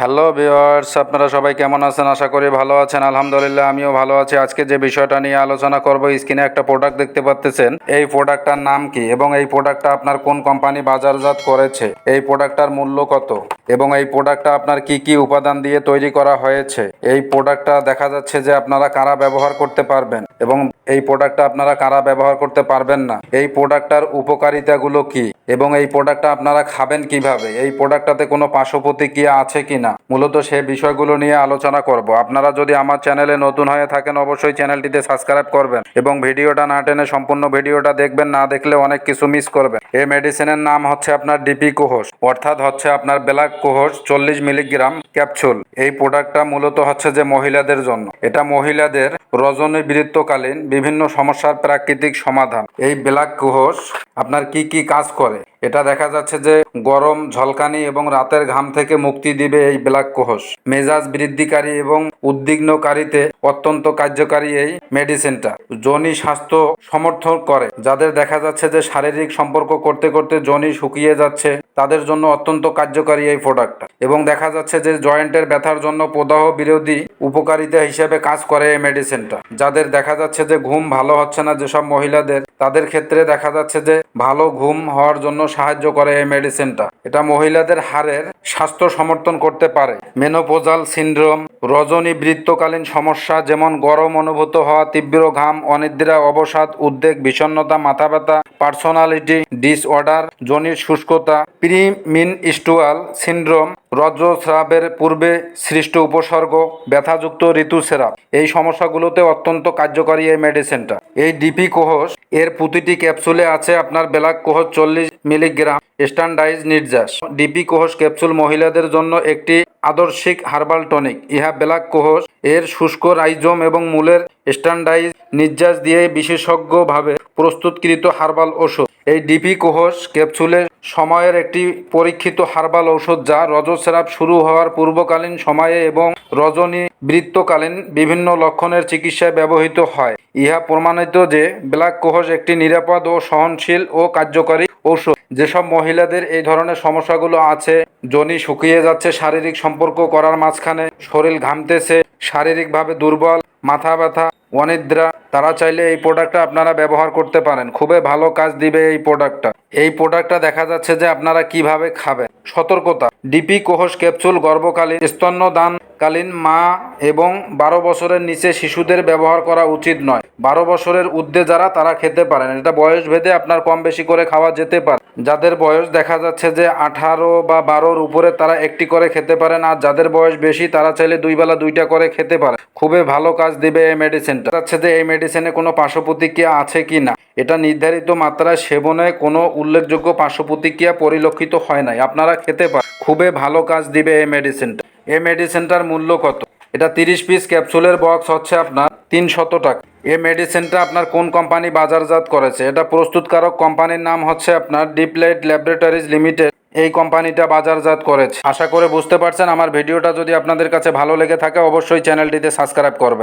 Hello viewers আপনারা সবাই কেমন আছেন? আশা করি ভালো আছেন। আলহামদুলিল্লাহ, আমিও ভালো আছি। আজকে যে বিষয়টা নিয়ে আলোচনা করব, স্ক্রিনে একটা প্রোডাক্ট দেখতে পাচ্ছেন এই প্রোডাক্টটার নাম কি এবং এই প্রোডাক্টটা আপনার কোন কোম্পানি বাজারজাত করেছে? এই প্রোডাক্টটার মূল্য কত? এবং এই প্রোডাক্টটা আপনার কি কি উপাদান দিয়ে তৈরি করা হয়েছে? এই প্রোডাক্টটা দেখা যাচ্ছে যে আপনারা কারা ব্যবহার করতে পারবেন এবং এই প্রোডাক্টটা আপনারা কারা ব্যবহার করতে পারবেন না। এই প্রোডাক্টটার উপকারিতাগুলো কি এবং এই প্রোডাক্টটা আপনারা খাবেন কীভাবে? এই প্রোডাক্টটাতে কোনো পার্শ্ব প্রতিক্রিয়া আছে কিনা? মূলত সে বিষয়গুলো নিয়ে আলোচনা করব। আপনারা যদি আমার চ্যানেলে নতুন হয়ে থাকেন, অবশ্যই চ্যানেলটিতে সাবস্ক্রাইব করবেন এবং ভিডিওটা না টেনে সম্পূর্ণ ভিডিওটা দেখবেন, না দেখলে অনেক কিছু মিস করবেন। এই মেডিসিনের নাম হচ্ছে আপনার ডিপি কোহস অর্থাৎ হচ্ছে আপনার ব্ল্যাক কোহস চল্লিশ মিলিগ্রাম ক্যাপসুল। এই প্রোডাক্টটা মূলত হচ্ছে যে মহিলাদের জন্য। এটা মহিলাদের রজনী বৃত্তকালীন বিভিন্ন সমস্যার প্রাকৃতিক সমাধান। এই ব্ল্যাক কোহস আপনার কি কি কাজ করে? এটা দেখা যাচ্ছে যে গরম, ঝলকানি এবং রাতের ঘাম থেকে মুক্তি দিবে এই ব্ল্যাক কোহস মেজাজ বৃদ্ধিকারী এবং উদ্বিগ্নকারীতে অত্যন্ত কার্যকারী এই মেডিসিনটা। জনি স্বাস্থ্য সমর্থন করে। যাদের দেখা যাচ্ছে যে শারীরিক সম্পর্ক করতে করতে জনি শুকিয়ে যাচ্ছে, তাদের জন্য অত্যন্ত কার্যকারী এই প্রোডাক্টটা। এবং দেখা যাচ্ছে যে জয়েন্টের ব্যথার জন্য প্রদাহ বিরোধী উপকারিতা হিসেবে কাজ করে এই মেডিসিনটা যাদের দেখা যাচ্ছে যে ঘুম ভালো হচ্ছে না যেসব মহিলাদের, তাদের ক্ষেত্রে দেখা যাচ্ছে যে ভালো ঘুম হওয়ার জন্য সাহায্য করে এই মেডিসিনটা এটা মহিলাদের হারের স্বাস্থ্য সমর্থন করতে পারে। মেনোপোজাল সিন্ড্রোম রজনী বৃত্তকালীন সমস্যা যেমন গরম অনুভূত হওয়া, তীব্র ঘাম, অনিদ্রা, অবসাদ, উদ্বেগ, বিষণ্ণতা, মাথা ব্যথা পার্সোনালিটি ডিসঅর্ডার জনির শুষ্কতা প্রিমিন স্টুয়াল সিন্ড্রোম রজ্রস্রাবের পূর্বে সৃষ্ট উপসর্গ, ব্যথাযুক্ত ঋতুস্রাব এই সমস্যাগুলোতে অত্যন্ত কার্যকরী এই মেডিসিনটা এই ডিপি কোহস এর প্রতিটি ক্যাপসুলে আছে আপনার ব্ল্যাক কোহস চল্লিশ মিলিগ্রাম স্ট্যান্ডাইজ নির্যাস। ডিপি কোহস ক্যাপসুল মহিলাদের জন্য একটি আদর্শিক হার্বাল টনিক ইহা ব্ল্যাক কোহস এর শুষ্ক রাইজোম এবং মূলের স্ট্যান্ডাইজ নির্যাস দিয়ে বিশেষজ্ঞভাবে প্রস্তুতকৃত হার্বাল ওষুধ এই ডিপি কোহস ক্যাপসুলের সময়ের একটি পরীক্ষিত হার্বাল ঔষধ যা রজস্রাব শুরু হওয়ার পূর্বকালীন সময়ে এবং রজনী বৃত্তকালীন বিভিন্ন লক্ষণের চিকিৎসায় ব্যবহৃত হয়। ইহা প্রমাণিত যে ব্ল্যাক কোহস একটি নিরাপদ ও সহনশীল ও কার্যকরী ঔষধ। যেসব মহিলাদের এই ধরনের সমস্যাগুলো আছে, জনি শুকিয়ে যাচ্ছে, শারীরিক সম্পর্ক করার মাঝখানে শরীর ঘামতেছে শারীরিকভাবে দুর্বল, মাথা ব্যথা, অনিদ্রা, তারা চাইলে এই প্রোডাক্টটা আপনারা ব্যবহার করতে পারেন। খুবই ভালো কাজ দিবে এই প্রোডাক্টটা এই প্রোডাক্টটা দেখা যাচ্ছে যে আপনারা কীভাবে খাবেন। সতর্কতা। ডিপি কোহস ক্যাপসুল গর্ভকালীন স্তন্যদানকালীন মা এবং বারো বছরের নিচে শিশুদের ব্যবহার করা উচিত নয়। বারো বছরের ঊর্ধ্বে যারা, তারা খেতে পারেন এটা বয়স ভেদে আপনার কম বেশি করে খাওয়া যেতে পারে। যাদের বয়স দেখা যাচ্ছে যে আঠারো বা বারোর উপরে, তারা একটি করে খেতে পারেন আর যাদের বয়স বেশি, তারা চাইলে দুই বেলা দুইটা করে খেতে পারে। খুবই ভালো কাজ দিবে এই মেডিসিনটা যাচ্ছে যে এই মেডিসিনে কোনো পার্শ্ব প্রতিক্রিয়া আছে কি না এটা নির্ধারিত মাত্রায় সেবনে কোনো উল্লেখযোগ্য পার্শ্ব প্রতিক্রিয়া পরিলক্ষিত হয় নাই। আপনারা খেতে পারেন। খুবই ভালো কাজ দিবে এই মেডিসিনটা এই মেডিসিনটার মূল্য কত? এটা তিরিশ পিস ক্যাপসুলের বক্স হচ্ছে আপনার তিনশত টাকা। এই মেডিসিনটা আপনার কোন কোম্পানি বাজারজাত করেছে? এটা প্রস্তুতকারক কোম্পানির নাম হচ্ছে আপনার ডিপ্লেট ল্যাবরেটরিজ লিমিটেড এই কোম্পানিটা বাজারজাত করেছে। আশা করে বুঝতে পারছেন, আমার ভিডিওটা যদি আপনাদের কাছে ভালো লেগে থাকে, অবশ্যই চ্যানেলটিতে সাবস্ক্রাইব করবেন।